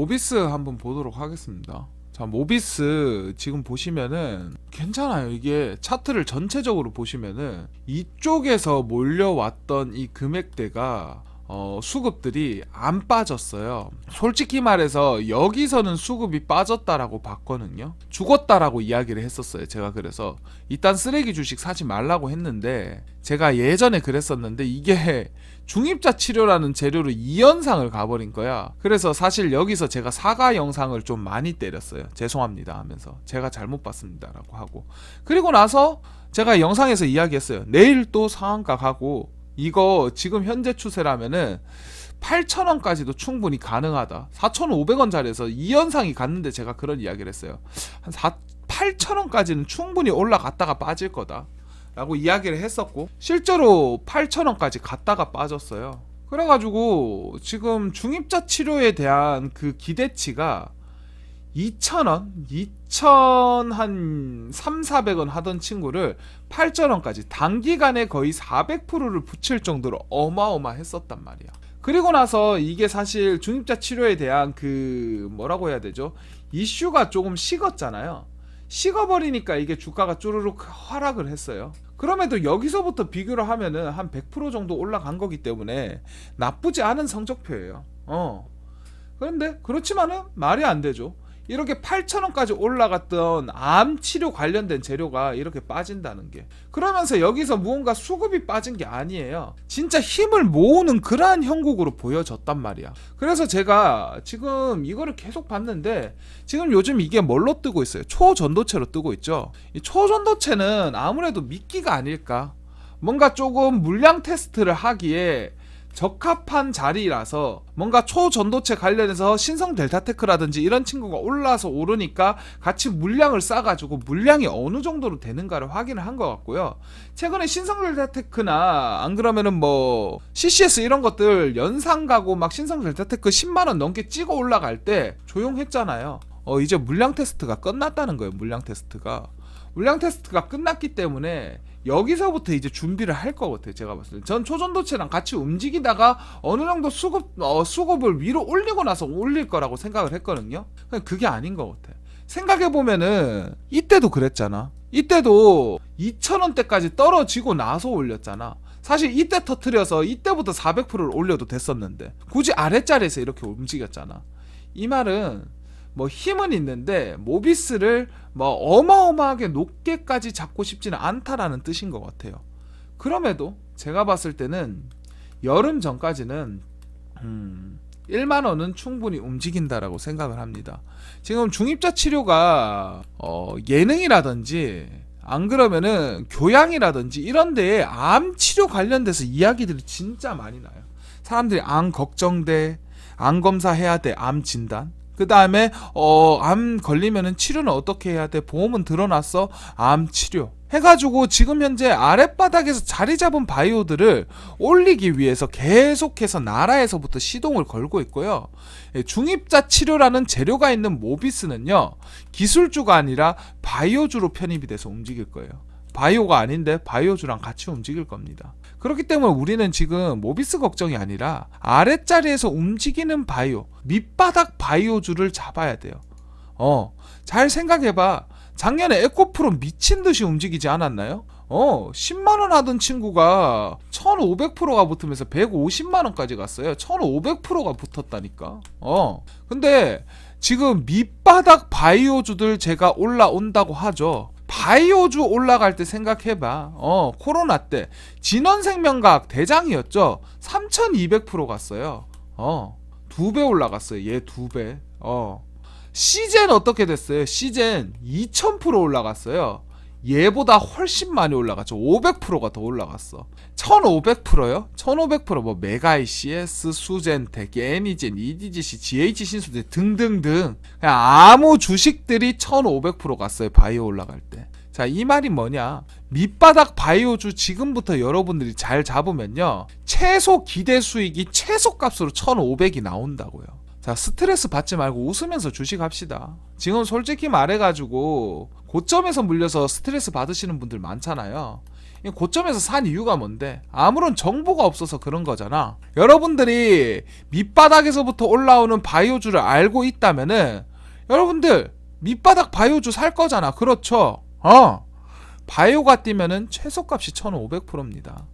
모비스 한번 보도록 하겠습니다. 자, 모비스 지금 보시면은 괜찮아요. 이게 차트를 전체적으로 보시면은 이쪽에서 몰려왔던 이 금액대가 어, 수급들이 안 빠졌어요. 솔직히 말해서 여기서는 수급이 빠졌다라고 봤거든요. 죽었다라고 이야기를 했었어요. 제가 그래서 일단 쓰레기 주식 사지 말라고 했는데 제가 예전에 그랬었는데 이게 중입자 치료라는 재료로 2연상을 가버린 거야. 그래서 사실 여기서 제가 사과 영상을 좀 많이 때렸어요. 죄송합니다 하면서 제가 잘못 봤습니다라고 하고 그리고 나서 제가 영상에서 이야기했어요. 내일 또 상한가 가고 이거 지금 현재 추세라면은 8,000원까지도 충분히 가능하다. 4,500원짜리에서 2연상이 갔는데 제가 그런 이야기를 했어요. 한 4, 8,000원까지는 충분히 올라갔다가 빠질 거다. 라고 이야기를 했었고 실제로 8,000원까지 갔다가 빠졌어요. 그래가지고 지금 중입자 치료에 대한 그 기대치가 2,000원, 2,000 한 3, 400원 하던 친구를 8,000원까지 단기간에 거의 400%를 붙일 정도로 어마어마했었단 말이야. 그리고 나서 이게 사실 중입자 치료에 대한 그 뭐라고 해야 되죠? 이슈가 조금 식었잖아요. 식어버리니까 이게 주가가 쪼르륵 하락을 했어요. 그럼에도 여기서부터 비교를 하면은 한 100% 정도 올라간 거기 때문에 나쁘지 않은 성적표예요. 어. 그런데 그렇지만은 말이 안 되죠. 이렇게 8,000원까지 올라갔던 암 치료 관련된 재료가 이렇게 빠진다는 게. 그러면서 여기서 무언가 수급이 빠진 게 아니에요. 진짜 힘을 모으는 그러한 형국으로 보여졌단 말이야. 그래서 제가 지금 이거를 계속 봤는데 지금 요즘 이게 뭘로 뜨고 있어요? 초전도체로 뜨고 있죠. 이 초전도체는 아무래도 미끼가 아닐까. 뭔가 조금 물량 테스트를 하기에 적합한 자리라서 뭔가 초전도체 관련해서 신성 델타테크라든지 이런 친구가 올라서 오르니까 같이 물량을 싸가지고 물량이 어느 정도로 되는가를 확인을 한 것 같고요. 최근에 신성 델타테크나 안 그러면은 뭐 CCS 이런 것들 연상 가고 막 신성 델타테크 10만원 넘게 찍어 올라갈 때 조용했잖아요. 어 이제 물량 테스트가 끝났다는 거예요. 물량 테스트가. 물량 테스트가 끝났기 때문에 여기서부터 이제 준비를 할 것 같아요. 제가 봤을 때. 전 초전도체랑 같이 움직이다가 어느 정도 수급, 어, 수급을 위로 올리고 나서 올릴 거라고 생각을 했거든요. 그게 아닌 것 같아. 생각해보면은, 이때도 그랬잖아. 이때도 2,000원대까지 떨어지고 나서 올렸잖아. 사실 이때 터트려서 이때부터 400%를 올려도 됐었는데, 굳이 아랫자리에서 이렇게 움직였잖아. 이 말은, 뭐 힘은 있는데 모비스를 뭐 어마어마하게 높게까지 잡고 싶지는 않다라는 뜻인 것 같아요. 그럼에도 제가 봤을 때는 여름 전까지는 음, 1만 원은 충분히 움직인다라고 생각을 합니다. 지금 중입자 치료가 어, 예능이라든지 안 그러면은 교양이라든지 이런 데에 암 치료 관련돼서 이야기들이 진짜 많이 나요. 사람들이 암 걱정돼, 암 검사해야 돼, 암 진단. 그 다음에 어 암 걸리면은 치료는 어떻게 해야 돼? 보험은 들어놨어. 암 치료. 해가지고 지금 현재 아랫바닥에서 자리 잡은 바이오들을 올리기 위해서 계속해서 나라에서부터 시동을 걸고 있고요. 예, 중입자 치료라는 재료가 있는 모비스는요 기술주가 아니라 바이오주로 편입이 돼서 움직일 거예요. 바이오가 아닌데 바이오주랑 같이 움직일 겁니다. 그렇기 때문에 우리는 지금 모비스 걱정이 아니라 아랫자리에서 움직이는 바이오, 밑바닥 바이오주를 잡아야 돼요. 어, 잘 생각해봐. 작년에 에코프로 미친 듯이 움직이지 않았나요? 어, 10만원 하던 친구가 1500%가 붙으면서 150만원까지 갔어요. 1500%가 붙었다니까. 어, 근데 지금 밑바닥 바이오주들 제가 올라온다고 하죠. 바이오주 올라갈 때 생각해봐. 어, 코로나 때 진원생명과학 대장이었죠. 3200% 갔어요. 어, 두 배 올라갔어요. 얘 두 배. 어, 시젠 어떻게 됐어요? 시젠 2000% 올라갔어요. 얘보다 훨씬 많이 올라갔죠. 500%가 더 올라갔어. 1500%요? 1500%뭐 메가이 CS, 수젠텍, 애니젠, EDGC, GH 신수제 등등등 그냥 아무 주식들이 1500% 갔어요. 바이오 올라갈 때. 자, 이 말이 뭐냐? 밑바닥 바이오주 지금부터 여러분들이 잘 잡으면요. 최소 기대 수익이 최소 값으로 1500이 나온다고요. 자, 스트레스 받지 말고 웃으면서 주식합시다. 지금 솔직히 말해가지고 고점에서 물려서 스트레스 받으시는 분들 많잖아요. 이 고점에서 산 이유가 뭔데? 아무런 정보가 없어서 그런 거잖아. 여러분들이 밑바닥에서부터 올라오는 바이오주를 알고 있다면은 여러분들 밑바닥 바이오주 살 거잖아. 그렇죠? 어. 바이오가 뛰면은 최소값이 1500%입니다.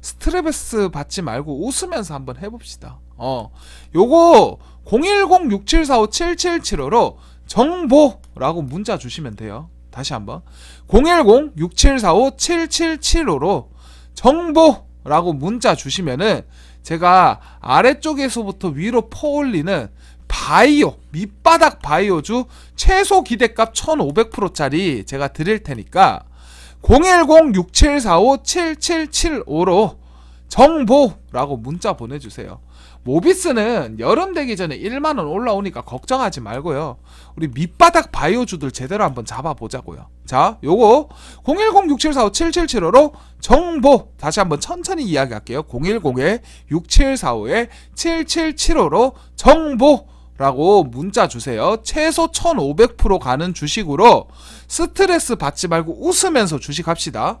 스트레스 받지 말고 웃으면서 한번 해봅시다. 어, 요거 010-6745-7775로 정보라고 문자 주시면 돼요. 다시 한번 010-6745-7775로 정보라고 문자 주시면은 제가 아래쪽에서부터 위로 퍼올리는 바이오 밑바닥 바이오주 최소 기대값 1500%짜리 제가 드릴 테니까 010-6745-7775로 정보라고 문자 보내주세요. 모비스는 여름 되기 전에 1만원 올라오니까 걱정하지 말고요. 우리 밑바닥 바이오주들 제대로 한번 잡아보자고요. 자, 요거 010-6745-7775로 정보 다시 한번 천천히 이야기할게요. 010-6745-7775로 정보 라고 문자 주세요. 최소 1500% 가는 주식으로 스트레스 받지 말고 웃으면서 주식합시다.